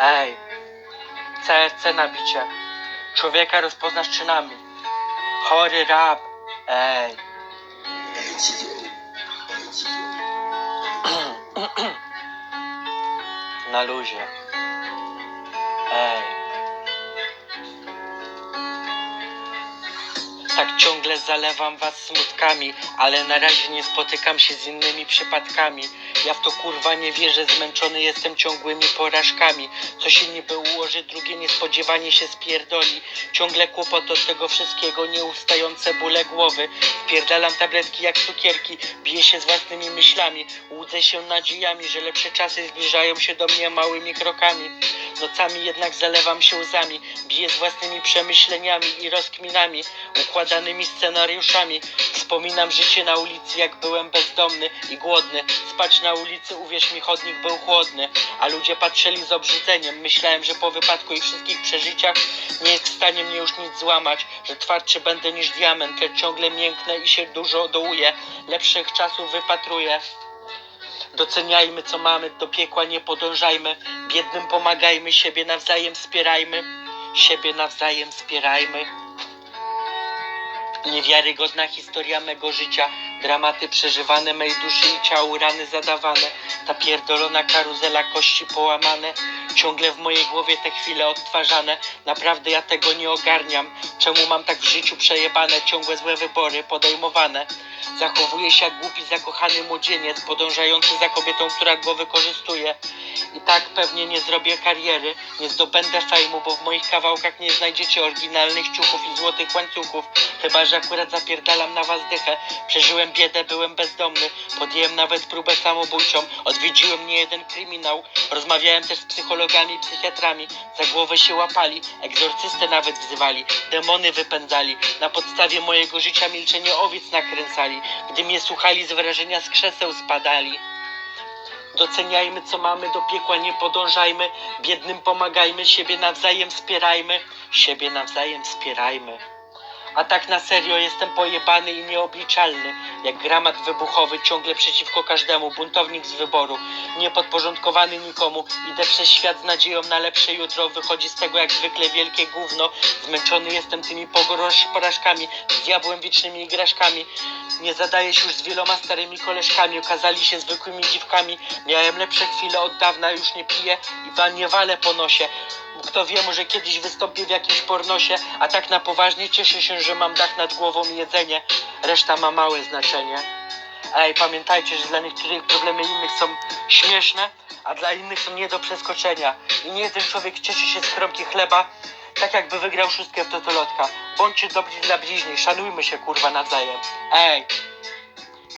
Ej, CRC nabicie. Człowieka rozpoznasz czynami. Chory rap. Ej. Na luzie. Tak ciągle zalewam was smutkami, ale na razie nie spotykam się z innymi przypadkami. Ja w to kurwa nie wierzę, zmęczony jestem ciągłymi porażkami. Co się niby ułoży, drugie niespodziewanie się spierdoli. Ciągle kłopot od tego wszystkiego, nieustające bóle głowy. Wpierdalam tabletki jak cukierki, biję się z własnymi myślami. Łudzę się nadziejami, że lepsze czasy zbliżają się do mnie małymi krokami. Nocami jednak zalewam się łzami, biję z własnymi przemyśleniami i rozkminami, układanymi scenariuszami. Wspominam życie na ulicy, jak byłem bezdomny i głodny. Spać na ulicy, uwierz mi, chodnik był chłodny, a ludzie patrzyli z obrzydzeniem. Myślałem, że po wypadku i wszystkich przeżyciach nie jest w stanie mnie już nic złamać, że twardszy będę niż diament, lecz ciągle mięknę i się dużo dołuję. Lepszych czasów wypatruję. Doceniajmy co mamy, do piekła nie podążajmy. Biednym pomagajmy, siebie nawzajem wspierajmy. Siebie nawzajem wspierajmy. Niewiarygodna historia mego życia, dramaty przeżywane mej duszy i ciału, rany zadawane. Ta pierdolona karuzela, kości połamane, ciągle w mojej głowie te chwile odtwarzane. Naprawdę ja tego nie ogarniam. Czemu mam tak w życiu przejebane, ciągłe złe wybory podejmowane? Zachowuję się jak głupi, zakochany młodzieniec, podążający za kobietą, która go wykorzystuje. I tak pewnie nie zrobię kariery, nie zdobędę fejmu, bo w moich kawałkach nie znajdziecie oryginalnych ciuchów i złotych łańcuchów. Chyba, że akurat zapierdalam na was dychę. Przeżyłem biedę, byłem bezdomny, podjąłem nawet próbę samobójczą, odwiedziłem nie jeden kryminał. Rozmawiałem też z psychologami i psychiatrami, za głowę się łapali, egzorcystę nawet wzywali, demony wypędzali. Na podstawie mojego życia milczenie owiec nakręcali, gdy mnie słuchali z wrażenia z krzeseł spadali. Doceniajmy co mamy, do piekła nie podążajmy, biednym pomagajmy, siebie nawzajem wspierajmy, siebie nawzajem wspierajmy. A tak na serio jestem pojebany i nieobliczalny, jak gramat wybuchowy ciągle przeciwko każdemu, buntownik z wyboru, niepodporządkowany nikomu, idę przez świat z nadzieją na lepsze jutro, wychodzi z tego jak zwykle wielkie gówno, zmęczony jestem tymi pogoroż- porażkami, z diabłem wiecznymi igraszkami, nie zadaję się już z wieloma starymi koleżkami, okazali się zwykłymi dziwkami, miałem lepsze chwile od dawna, już nie piję i nie walę po nosie, kto wie, może kiedyś wystąpię w jakimś pornosie, a tak na poważnie cieszę się, że mam dach nad głową i jedzenie. Reszta ma małe znaczenie. Ej, pamiętajcie, że dla niektórych problemy innych są śmieszne, a dla innych są nie do przeskoczenia. I nie jeden człowiek cieszy się z kromki chleba, tak jakby wygrał szóstkę w totolotka. Bądźcie dobrzy dla bliźnich, szanujmy się kurwa nawzajem. Ej,